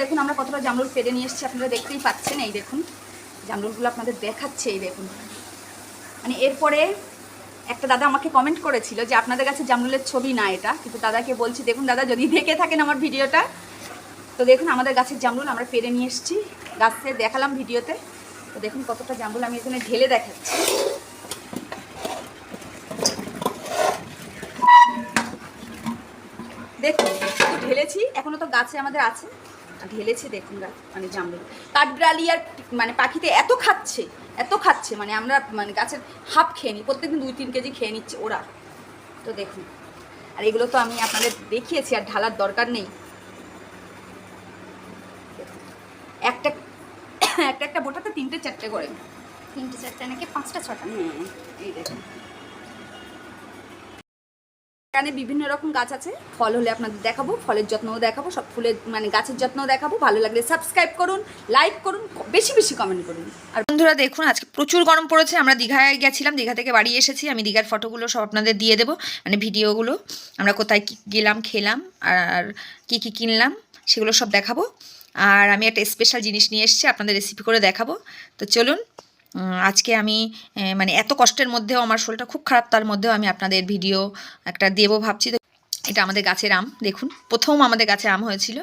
দেখুন, আমরা কতটা জামরুল পেরে নিয়ে এসেছি, আপনারা দেখতেই পাচ্ছেন, এই দেখুন, জামরুলগুলো আপনাদের দেখাচ্ছে, এই দেখুন। মানে এরপরে একটা দাদা আমাকে কমেন্ট করেছিল যে, আপনাদের কাছে জামরুলের ছবি না এটা? কিন্তু দাদাকে বলছি, দেখুন দাদা, যদি দেখে থাকেন আমার ভিডিওটা। তো দেখুন, আমাদের গাছের জামরুল আমরা পেরে নিয়ে এসেছি, গাছে দেখালাম ভিডিওতে। তো দেখুন, কতটা জামরুল আমি এখানে ঢেলে দেখাচ্ছি। দেখুন ঢেলেছি, এখনও তো গাছে আমাদের আছে। ঢেলেছি দেখুন মানে জামরুল। কাঠবিড়ালি আর মানে পাখিতে এত খাচ্ছে এত খাচ্ছে মানে আমরা মানে গাছের হাফ খেয়ে নিই প্রত্যেকদিন দুই তিন কেজি খেয়ে নিচ্ছে ওরা। তো দেখুন আর এগুলো তো আমি আপনাদের দেখিয়েছি আর ঢালার দরকার নেই। একটা একটা একটা বোটাতে তিনটে চারটে করে। তিনটে চারটে নাকি পাঁচটা ছটা? হুম এই দেখুন। এখানে বিভিন্ন রকম গাছ আছে, ফল হলে আপনাদের দেখাবো, ফলের যত্নও দেখাবো, সব ফুলের মানে গাছের যত্নও দেখাবো, ভালো লাগলে সাবস্ক্রাইব করুন লাইক করুন, বেশি বেশি কমেন্ট করুন। আর বন্ধুরা দেখুন, আজকে প্রচুর গরম পড়েছে, আমরা দীঘায় গেছিলাম, দীঘা থেকে বাড়ি এসেছি, আমি দীঘার ফটোগুলো সব আপনাদের দিয়ে দেবো মানে ভিডিওগুলো, আমরা কোথায় কি গেলাম, খেলাম, আর কি কি কিনলাম, সেগুলো সব দেখাবো। আর আমি একটা স্পেশাল জিনিস নিয়ে এসেছি, আপনাদের রেসিপি করে দেখাবো। তো চলুন আজকে আমি মানে এত কষ্টের মধ্যেও, আমার শরীরটা খুব খারাপ, তার মধ্যেও আমি আপনাদের ভিডিও একটা দেবো ভাবছি। এটা আমাদের গাছের আম, দেখুন। প্রথম আমাদের গাছে আম হয়েছিল।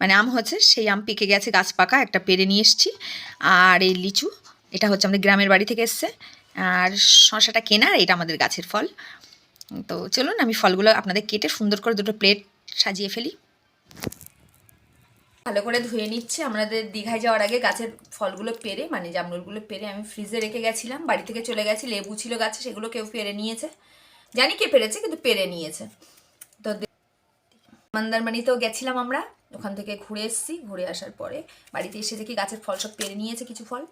মানে আম হয়েছে, সেই আম পেকে গেছে গাছ পাকা, একটা পেরে নিয়ে এসেছি। আর এই লিচু, এটা হচ্ছে আমাদের গ্রামের বাড়ি থেকে এসছে। আর শশাটা কেনা এটা আমাদের গাছের ফল। তো চলুন, আমি ফলগুলো আপনাদের কেটে সুন্দর করে দুটো প্লেট সাজিয়ে ফেলি। ভালো করে ধুয়ে নিচ্ছে। আমাদের দীঘায় যাওয়ার আগে গাছের ফলগুলো পেরে মানে জামরুলগুলো পেরে আমি ফ্রিজে রেখে গেছিলাম। বাড়ি থেকে চলে গেছি, লেবু ছিল গাছে, সেগুলো কেউ পেরে নিয়েছে। জানি কে পেরেছে, কিন্তু পেরে নিয়েছে। তো মন্দারমণিতেও গেছিলাম আমরা, ওখান থেকে ঘুরে এসেছি। ঘুরে আসার পরে বাড়িতে এসে দেখি গাছের ফল সব পেরে নিয়েছে কিছু ফল।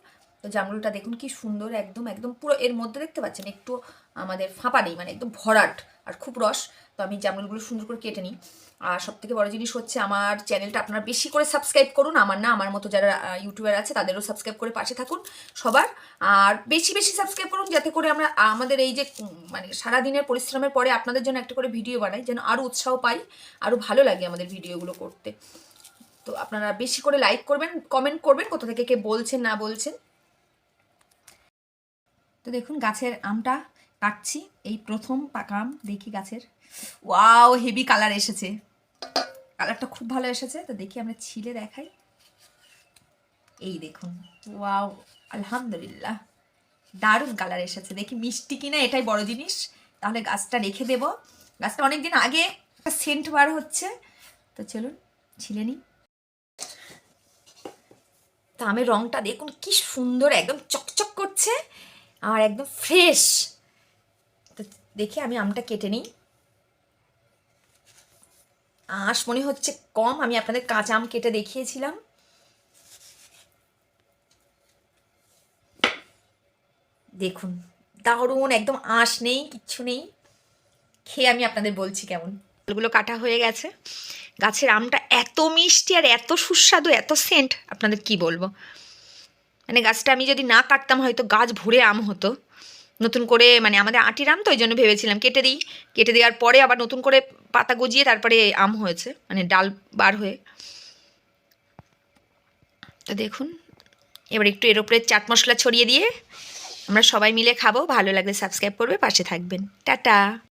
তো জামরুলটা দেখুন কি সুন্দর, একদম একদম পুরো এর মধ্যে দেখতে পাচ্ছেন, একটু আমাদের ফাঁপা নেই মানে একদম ভরাট আর খুব রস। আমি জামরুলগুলো সুন্দর করে কেটে নিই। আর সব থেকে বড় জিনিস হচ্ছে আমার চ্যানেলটা আপনারা বেশি করে সাবস্ক্রাইব করুন। আমার না, আমার মতো যারা ইউটিউবার আছে তাদেরও সাবস্ক্রাইব করে পাশে থাকুন সবার। আর বেশি বেশি সাবস্ক্রাইব করুন যাতে করে আমরা, আমাদের এই যে মানে সারাদিনের পরিশ্রমের পরে আপনাদের জন্য একটা করে ভিডিও বানাই যেন আরও উৎসাহ পাই, আরও ভালো লাগে আমাদের ভিডিওগুলো করতে। তো আপনারা বেশি করে লাইক করবেন, কমেন্ট করবেন কোথা থেকে কে বলছেন, না বলছেন। তো দেখুন গাছের আমটা কাটছি, এই প্রথম পাকা আম দেখি গাছের। ওয়াও হেভি কালার এসেছে। কালারটা খুব ভালো এসেছে, তো দেখি আমরা ছিলে দেখাই। এই দেখুন ওয়াও আলহামদুলিল্লাহ। দারুণ কালার এসেছে, দেখি মিষ্টি কিনা এটাই বড় জিনিস। তাহলে গাছটা রেখে দেব। গাছটা অনেক দিন আগে সেন্ট বার হচ্ছে, তো চলুন ছিলে নিই। তা আমের রংটা দেখুন কি সুন্দর, একদম চকচক করছে, আর একদম ফ্রেশ তো দেখি আমি আমটা কেটে নিই। আঁশ মনে হচ্ছে কম, আমি আপনাদের কাঁচা আম কেটে দেখিয়েছিলাম। দেখুন, দারুণ, একদম আঁশ নেই, কিচ্ছু নেই। খেয়ে আমি আপনাদের বলছি কেমন। ফলগুলো কাটা হয়ে গেছে। গাছের আমটা এত মিষ্টি আর এত সুস্বাদু, এত সেন্ট, আপনাদের কি বলব? মানে গাছটা আমি যদি না কাটতাম, হয়তো গাছ ভরে আম হতো। নতুন করে মানে আমাদের আটির আম তো ওই জন্য ভেবেছিলাম কেটে দিই। কেটে দেওয়ার পরে আবার নতুন করে পাতা গজিয়ে তারপরে আম হয়েছে মানে ডাল বার হয়ে। তো দেখুন, এবার একটু এর উপরে চাট মশলা ছড়িয়ে দিয়ে আমরা সবাই মিলে খাব, ভালো লাগলে সাবস্ক্রাইব করবে, পাশে থাকবেন। টাটা!